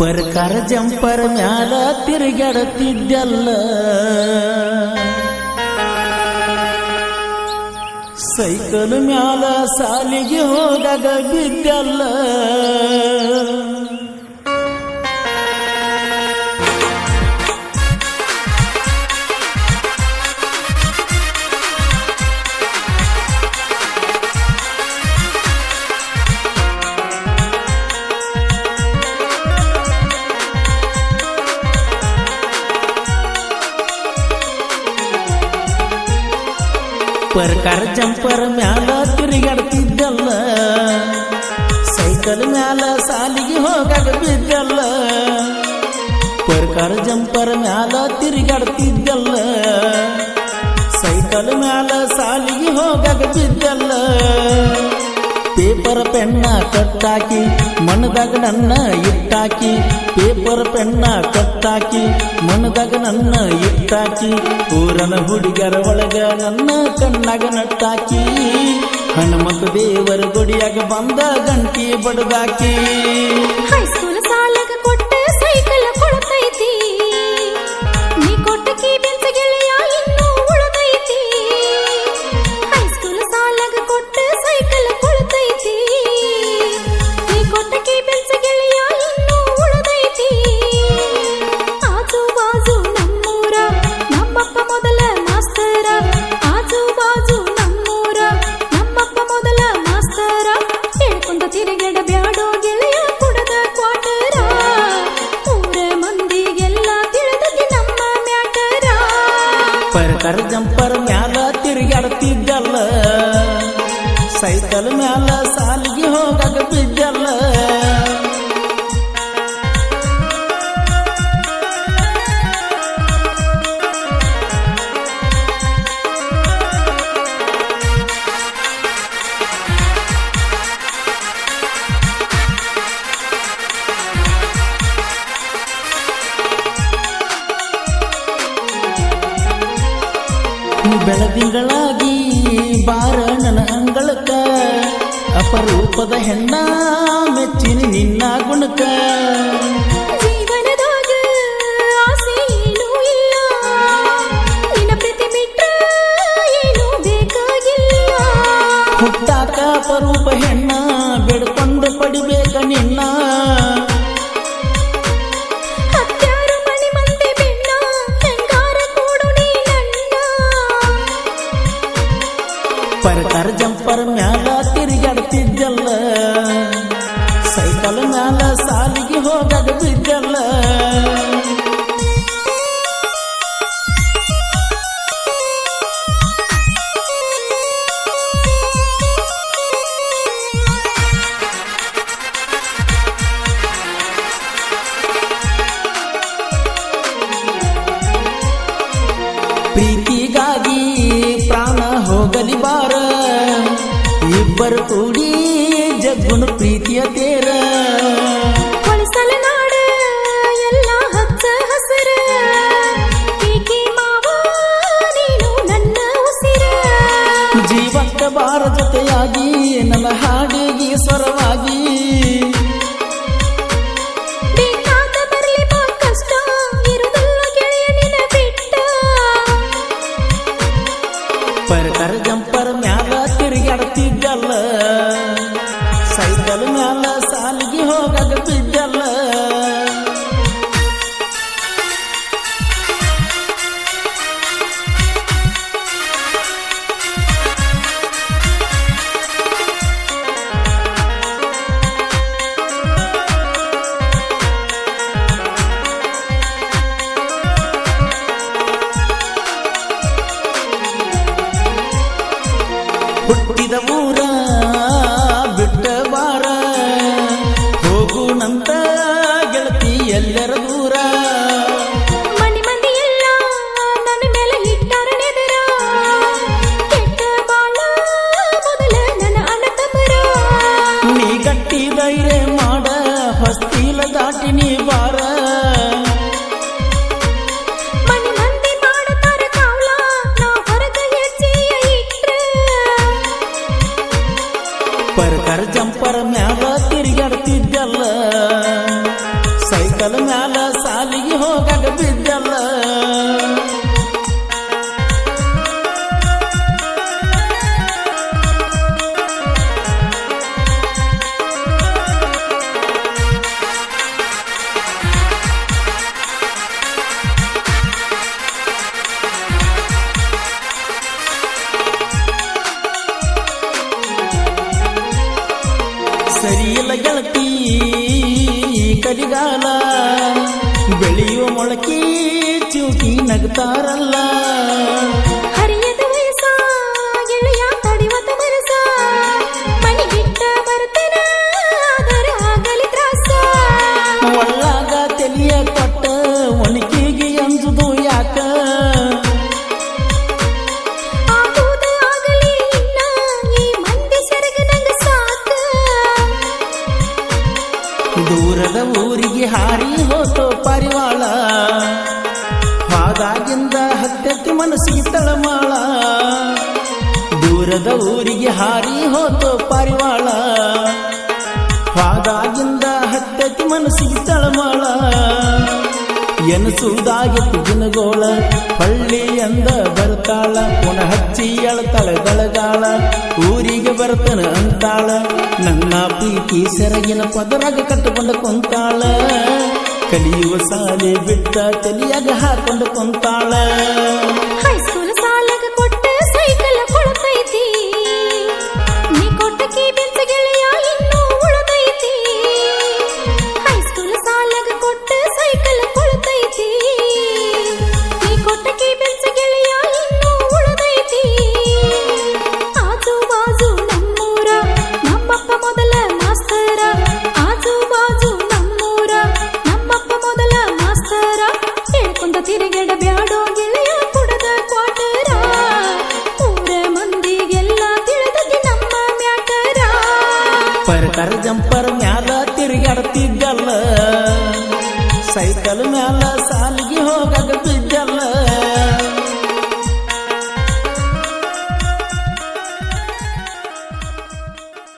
ಪರ್ಕಾರ ಜಂಪರ ಮ್ಯಾಲ ತಿರುಗಾಡತಿದ್ದಲ್ಲ ಸೈಕಲ್ ಮ್ಯಾಲ ಸಾಲಿಗೆ ಹೋದಾಗ ಬಿದ್ದಲ್ಲ. ಪರ್ಕಾರ ಜಂಪರ್ ಮ್ಯಾಲ ತಿರುಗಾಡ್ತಿದ್ದಲ್ಲ. ಸೈಕಲ್ ಮ್ಯಾಲ ಸಾಲಿಗೆ ಹೋಗಾಗ ಬಿದ್ದಲ್ಲ. ಪರ್ಕಾರ ಜಂಪರ್ ಮ್ಯಾಲ ತಿರುಗಾಡ್ತಿದ್ದಲ್ಲ. ಸೈಕಲ್ ಮ್ಯಾಲ ಸಾಲಿಗೆ ಹೋಗಾಗ ಬಿದ್ದಲ್ಲ. ಪೇಪರ್, ಪೆನ್ನ ಕಟ್ಟಾಕಿ, ಮನದಾಗ ನನ್ನ ಇಟ್ಟಾಕಿ, ಪೇಪರ್, ಪೆನ್ನ ಕಟ್ಟಾಕಿ ಮನದಾಗ ನನ್ನ ಇತ್ತಾಕಿ ಊರನ ಹುಡುಗರ ಒಳಗ ನನ್ನ ಕಣ್ಣಾಗ ನಟ್ಟಾಕಿ, ಹನುಮಂತ ದೇವರ ಗುಡಿಯಾಗ ಬಂದ ಗಂಟಿ ಬಡದಾಕಿ. ಪರ್ಕರ ಜಂಪರ್ ಮ್ಯಾಲ ತಿರುಗಾಡ್ತಿದ್ದಲ್ಲ ಸೈಕಲ್ ಮ್ಯಾಲ ಸಾಲಿಗೆ ಹೋಗಾಗ ಬಿದ್ದಲ್ಲ ಬೆಳದಿಂಗಳಾಗಿ ಬಾರ ನನ್ನ ಅಂಗಳಕ್ಕ. ಅಪರೂಪದ ಹೆಣ್ಣ ಮೆಚ್ಚಿನ ನಿನ್ನ ಗುಣಕ ಹುಟ್ಟಾಕ ಅಪರೂಪ ಹೆಣ್ಣ ಇಬ್ಬರು ಕೂಡಿ ಜಗ್ಗುನು ಪ್ರೀತಿಯ ತೇರ. ಜೀವಕ್ಕ ಬಾರ ಜೊತೆಯಾಗಿ ನನ್ನ ಹಾಡಿಗೆ ಸ್ವರವಾಗಿ. ಬೇಕಾದ ಬರ್ಲಿ ಬಾ ಕಷ್ಟ ಚಿವುಕಿ ಚಿವುಕಿ ನಗ್ತಾರಲ್ಲ ಹಾರಿ ಪಾರಿವಾಳ ಹಾದಾಗಿಂದ ಹತ್ತೆತ್ತಿ ಮನಸ್ಸಿಗೆ ತಳಮಾಳ. ದೂರದ ಊರಿಗೆ ಹಾರಿ ಹೋತೋ ಪರಿವಾಳ ಹಾದಾಗಿಂದ ಹತ್ತೆತ್ತಿ ಮನಸ್ಸಿಗೆ ತಳಮಾಳ. ಎನಸುವುದಾಗಿತ್ತು ದಿನಗೋಳ. ಹಳ್ಳಿಯಂದ ಬರ್ತಾಳ. ಪುನಃ ಹಚ್ಚಿ ಅಳತಾಳ ಗಳಗಾಳ ಊರಿಗೆ ಬರ್ತನ ಅಂತಾಳ. ನನ್ನ ಪ್ರೀತಿ ಸೆರಗಿನ ಪದರಾಗ ಕಟ್ಟಿಕೊಂಡ ಕುಂತಾಳ. ಕಲಿಯುವ ಸಾಲೆ ಬಿಟ್ಟ ತಲಿಯಾಗ ಹಾಕೊಂಡು ಕುಂತಾಳ. ಜಂಪರ್ ಮ್ಯಾಲ ತಿರುಗಾಡ್ತಿದ್ದಲ್ಲ. ಸೈಕಲ್ ಮ್ಯಾಲ ಸಾಲಿಗೆ ಹೋಗಾಗ ಬಿದ್ದಲ್ಲ